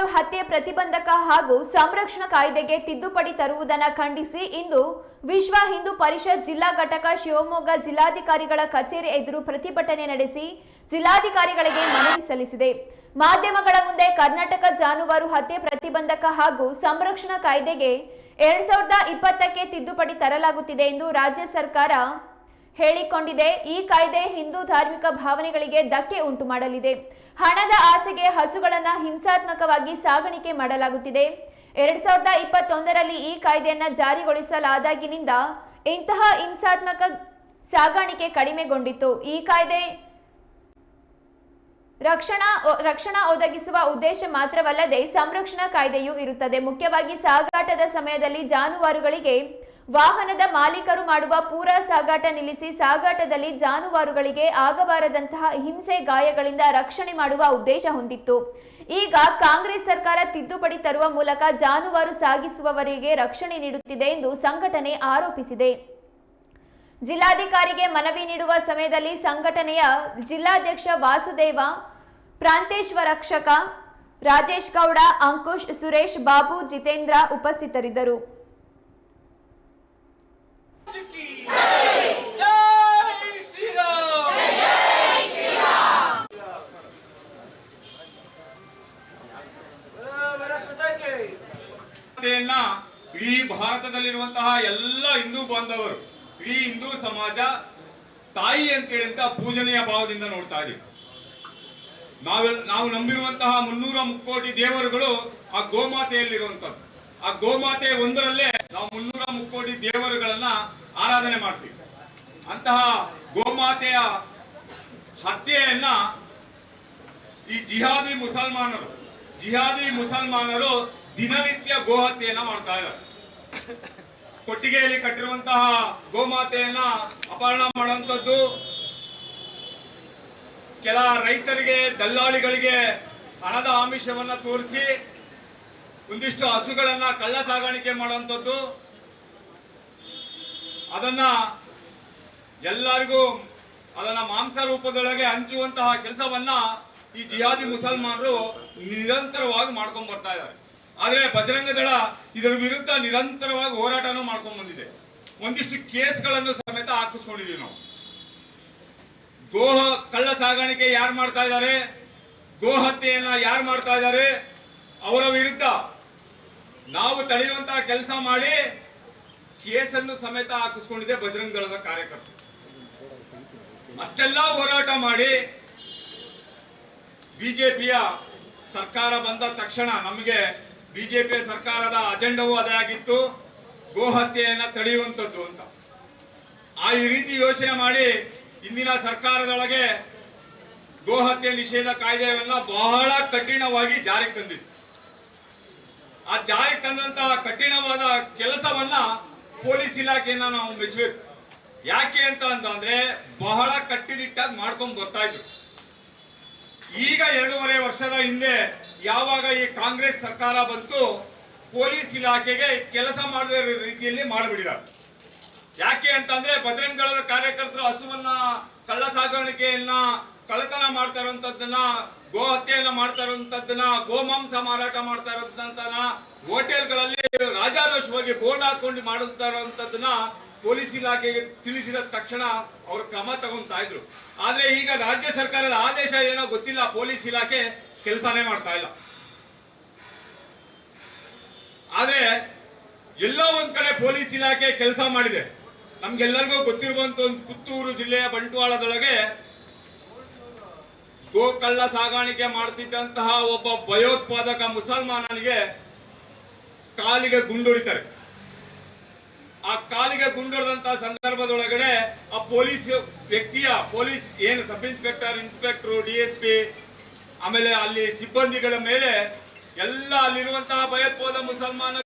ಜಾನುವಾರು ಹತ್ಯೆ ಪ್ರತಿಬಂಧಕ ಹಾಗೂ ಸಂರಕ್ಷಣಾ ಕಾಯ್ದೆಗೆ ತಿದ್ದುಪಡಿ ತರುವುದನ್ನು ಖಂಡಿಸಿ ಇಂದು ವಿಶ್ವ ಹಿಂದೂ ಪರಿಷತ್ ಜಿಲ್ಲಾ ಘಟಕ ಶಿವಮೊಗ್ಗ ಜಿಲ್ಲಾಧಿಕಾರಿಗಳ ಕಚೇರಿ ಎದುರು ಪ್ರತಿಭಟನೆ ನಡೆಸಿ ಜಿಲ್ಲಾಧಿಕಾರಿಗಳಿಗೆ ಮನವಿ ಸಲ್ಲಿಸಿದೆ. ಮಾಧ್ಯಮಗಳ ಮುಂದೆ ಕರ್ನಾಟಕ ಜಾನುವಾರು ಹತ್ಯೆ ಪ್ರತಿಬಂಧಕ ಹಾಗೂ ಸಂರಕ್ಷಣಾ ಕಾಯ್ದೆಗೆ ಎರಡ್ ಸಾವಿರದ ಇಪ್ಪತ್ತಕ್ಕೆ ತಿದ್ದುಪಡಿ ತರಲಾಗುತ್ತಿದೆ ಎಂದು ರಾಜ್ಯ ಸರ್ಕಾರ ಹೇಳಿಕೊಂಡಿದೆ, ಈ ಕಾಯ್ದೆ ಹಿಂದೂ ಧಾರ್ಮಿಕ ಭಾವನೆಗಳಿಗೆ ಧಕ್ಕೆ ಉಂಟು ಮಾಡಲಿದೆ. ಹಣದ ಆಸೆಗೆ ಹಸುಗಳನ್ನ ಹಿಂಸಾತ್ಮಕವಾಗಿ ಸಾಗಾಣಿಕೆ ಮಾಡಲಾಗುತ್ತಿದೆ. ಎರಡ್ ಸಾವಿರದ ಇಪ್ಪತ್ತೊಂದರಲ್ಲಿ ಈ ಕಾಯ್ದೆಯನ್ನ ಜಾರಿಗೊಳಿಸಲಾದಾಗಿನಿಂದ ಇಂತಹ ಹಿಂಸಾತ್ಮಕ ಸಾಗಾಣಿಕೆ ಕಡಿಮೆಗೊಂಡಿತ್ತು. ಈ ಕಾಯ್ದೆ ರಕ್ಷಣಾ ರಕ್ಷಣಾ ಒದಗಿಸುವ ಉದ್ದೇಶ ಮಾತ್ರವಲ್ಲದೆ ಸಂರಕ್ಷಣಾ ಕಾಯ್ದೆಯೂ ಇರುತ್ತದೆ. ಮುಖ್ಯವಾಗಿ ಸಾಗಾಟದ ಸಮಯದಲ್ಲಿ ಜಾನುವಾರುಗಳಿಗೆ ವಾಹನದ ಮಾಲೀಕರು ಮಾಡುವ ಪೂರ ಸಾಗಾಟ ನಿಲ್ಲಿಸಿ ಸಾಗಾಟದಲ್ಲಿ ಜಾನುವಾರುಗಳಿಗೆ ಆಗಬಾರದಂತಹ ಹಿಂಸೆ ಗಾಯಗಳಿಂದ ರಕ್ಷಣೆ ಮಾಡುವ ಉದ್ದೇಶ ಹೊಂದಿತ್ತು. ಈಗ ಕಾಂಗ್ರೆಸ್ ಸರ್ಕಾರ ತಿದ್ದುಪಡಿ ತರುವ ಮೂಲಕ ಜಾನುವಾರು ಸಾಗಿಸುವವರಿಗೆ ರಕ್ಷಣೆ ನೀಡುತ್ತಿದೆ ಎಂದು ಸಂಘಟನೆ ಆರೋಪಿಸಿದೆ. ಜಿಲ್ಲಾಧಿಕಾರಿಗೆ ಮನವಿ ನೀಡುವ ಸಮಯದಲ್ಲಿ ಸಂಘಟನೆಯ ಜಿಲ್ಲಾಧ್ಯಕ್ಷ ವಾಸುದೇವ ಪ್ರಾಂತೇಶ್ವರಕ್ಷಕ ರಾಜೇಶ್ ಗೌಡ, ಅಂಕುಶ್ ಸುರೇಶ್, ಬಾಬು ಜಿತೇಂದ್ರ ಉಪಸ್ಥಿತರಿದ್ದರು. ಇಡೀ ಭಾರತದಲ್ಲಿರುವಂತಹ ಎಲ್ಲ ಹಿಂದೂ ಬಾಂಧವರು ಈ ಹಿಂದೂ ಸಮಾಜ ತಾಯಿ ಅಂತೇಳಿ ಅಂತ ಪೂಜನೀಯ ಭಾವದಿಂದ ನೋಡ್ತಾ ಇದೀವಿ ನಾವೆಲ್ಲ ನಾವು ನಂಬಿರುವಂತಹ ಮುನ್ನೂರ ಮುಕ್ಕೋಟಿ ದೇವರುಗಳು ಆ ಗೋಮಾತೆಯಲ್ಲಿರುವಂತದ್ದು ಆ ಗೋಮಾತೆ ಒಂದರಲ್ಲೇ ನಾವು ಮುನ್ನೂರ ಮುಕ್ಕೋಟಿ ದೇವರುಗಳನ್ನ ಆರಾಧನೆ ಮಾಡ್ತೀವಿ. ಅಂತಹ ಗೋಮಾತೆಯ ಹತ್ಯೆಯನ್ನ ಈ ಜಿಹಾದಿ ಮುಸಲ್ಮಾನರು ಜಿಹಾದಿ ಮುಸಲ್ಮಾನರು ದಿನನಿತ್ಯ ಗೋಹತ್ಯೆಯನ್ನ ಮಾಡ್ತಾ ಇದ್ದಾರೆ. ಕೊಟ್ಟಿಗೆಯಲ್ಲಿ ಕಟ್ಟಿರುವಂತಹ ಗೋಮಾತೆಯನ್ನ ಅಪಹರಣ ಮಾಡುವಂಥದ್ದು ಕೆಲ ರೈತರಿಗೆ, ದಲ್ಲಾಳಿಗಳಿಗೆ ಹಣದ ಆಮಿಷವನ್ನ ತೋರಿಸಿ, ಒಂದಿಷ್ಟು ಹಸುಗಳನ್ನ ಕಳ್ಳ ಸಾಗಾಣಿಕೆ ಮಾಡುವಂಥದ್ದು ಅದನ್ನ ಎಲ್ಲರಿಗೂ ಅದನ್ನ ಮಾಂಸ ರೂಪದೊಳಗೆ ಹಂಚುವಂತಹ ಕೆಲಸವನ್ನ ಈ ಜಿಯಾದಿ ಮುಸಲ್ಮಾನರು ನಿರಂತರವಾಗಿ ಮಾಡ್ಕೊಂಡ್ ಬರ್ತಾ ಇದ್ದಾರೆ. ಆದ್ರೆ ಬಜರಂಗ ದಳ ಇದರ ವಿರುದ್ಧ ನಿರಂತರವಾಗಿ ಹೋರಾಟನೂ ಮಾಡ್ಕೊಂಡ್ ಬಂದಿದೆ. ಒಂದಿಷ್ಟು ಕೇಸ್ಗಳನ್ನು ಸಮೇತ ಹಾಕಿಸ್ಕೊಂಡಿದೀವಿ ನಾವು. ಗೋಹ ಕಳ್ಳ ಸಾಗಾಣಿಕೆ ಯಾರು ಮಾಡ್ತಾ ಇದ್ದಾರೆ? ಗೋ ಹತ್ಯೆಯನ್ನ ಯಾರು ಮಾಡ್ತಾ ಇದ್ದಾರೆ? ಅವರ ವಿರುದ್ಧ ನಾವು ತಡೆಯುವಂತಹ ಕೆಲಸ ಮಾಡಿ ಕೇಸನ್ನು ಸಮೇತ ಹಾಕಿಸ್ಕೊಂಡಿದೆ ಬಜರಂಗ ದಳದ ಕಾರ್ಯಕರ್ತರು. ಅಷ್ಟೆಲ್ಲ ಹೋರಾಟ ಮಾಡಿ ಬಿಜೆಪಿಯ ಸರ್ಕಾರ ಬಂದ ತಕ್ಷಣ ನಮಗೆ ಬಿಜೆಪಿ ಸರ್ಕಾರದ ಅಜೆಂಡವೂ ಅದೇ ಆಗಿತ್ತು. ಗೋಹತ್ಯೆಯನ್ನು ತಡೆಯುವಂಥದ್ದು ಅಂತ. ಆ ಈ ರೀತಿ ಯೋಚನೆ ಮಾಡಿ ಇಂದಿನ ಸರ್ಕಾರದೊಳಗೆ ಗೋಹತ್ಯೆ ನಿಷೇಧ ಕಾಯ್ದೆಯನ್ನ ಬಹಳ ಕಠಿಣವಾಗಿ ಜಾರಿಗೆ ತಂದಿತ್ತು. ಆ ಜಾರಿಗೆ ತಂದಂತಹ ಕಠಿಣವಾದ ಕೆಲಸವನ್ನ ಪೊಲೀಸ್ ಇಲಾಖೆಯನ್ನ ನಾವು ಮೆಚ್ಚಬೇಕು ಯಾಕೆ ಅಂತ ಅಂತಂದ್ರೆ ಬಹಳ ಕಟ್ಟುನಿಟ್ಟಾಗಿ ಮಾಡ್ಕೊಂಡ್ ಬರ್ತಾ ಇದ್ರು. ಈಗ ಎರಡೂವರೆ ವರ್ಷದ ಹಿಂದೆ ಯಾವಾಗ ಈ ಕಾಂಗ್ರೆಸ್ ಸರ್ಕಾರ ಬಂತು, ಪೊಲೀಸ್ ಇಲಾಖೆಗೆ ಕೆಲಸ ಮಾಡದ ರೀತಿಯಲ್ಲಿ ಮಾಡಿಬಿಡಿದ್ದಾರೆ ಯಾಕೆ ಅಂತಂದ್ರೆ ಬಜರಂಗ ದಳದ ಕಾರ್ಯಕರ್ತರು ಹಸುವನ್ನ ಕಳ್ಳ ಸಾಗಾಣಿಕೆಯನ್ನ ಕಳ್ಳತನ ಮಾಡ್ತಾ ಇರುವಂತದ್ದನ್ನ ಗೋ ಹತ್ಯೆಯನ್ನ ಮಾಡ್ತಾ ಇರುವಂತದ್ದನ್ನ ಗೋಮಾಂಸ ಮಾರಾಟ ಮಾಡ್ತಾ ಇರುವಂತದ್ದನ್ನ ಹೋಟೆಲ್ಗಳಲ್ಲಿ ರಾಜಾರೋಷವಾಗಿ ಬೋರ್ಡ್ ಹಾಕೊಂಡು ಮಾಡುತ್ತಾ ಇರುವಂತದ್ದನ್ನ ಪೊಲೀಸ್ ಇಲಾಖೆಗೆ ತಿಳಿಸಿದ ತಕ್ಷಣ ಅವರು ಕ್ರಮ ತಗೊಂತಾ ಇದ್ರು. ಆದ್ರೆ ಈಗ ರಾಜ್ಯ ಸರ್ಕಾರದ ಆದೇಶ ಏನೋ ಗೊತ್ತಿಲ್ಲ, ಪೊಲೀಸ್ ಇಲಾಖೆ ಕೆಲಸನೇ ಮಾಡ್ತಾ ಇಲ್ಲ. ಆದ್ರೆ ಎಲ್ಲೋ ಒಂದ್ ಕಡೆ ಪೊಲೀಸ್ ಇಲಾಖೆ ಕೆಲಸ ಮಾಡಿದೆ. ನಮ್ಗೆಲ್ಲರಿಗೂ ಗೊತ್ತಿರುವಂತ ಒಂದು ಪುತ್ತೂರು ಜಿಲ್ಲೆಯ ಬಂಟ್ವಾಳದೊಳಗೆ ಗೋ ಕಳ್ಳ ಸಾಗಾಣಿಕೆ ಮಾಡ್ತಿದ್ದಂತಹ ಒಬ್ಬ ಭಯೋತ್ಪಾದಕ ಮುಸಲ್ಮಾನನಿಗೆ ಕಾಲಿಗೆ ಗುಂಡೊಡಿತಾರೆ. ಆ ಕಾಲಿಗೆ ಗುಂಡೊಡೆದಂತಹ ಸಂದರ್ಭದೊಳಗಡೆ ಆ ಪೊಲೀಸ್ ವ್ಯಕ್ತಿಯ ಪೊಲೀಸ್ ಏನು sub inspector inspector, D S P, ಆಮೇಲೆ ಅಲ್ಲಿ ಸಿಬ್ಬಂದಿಗಳ ಮೇಲೆ ಎಲ್ಲ ಅಲ್ಲಿರುವಂತಹ ಭಯೋತ್ಪಾದ ಮುಸಲ್ಮಾನ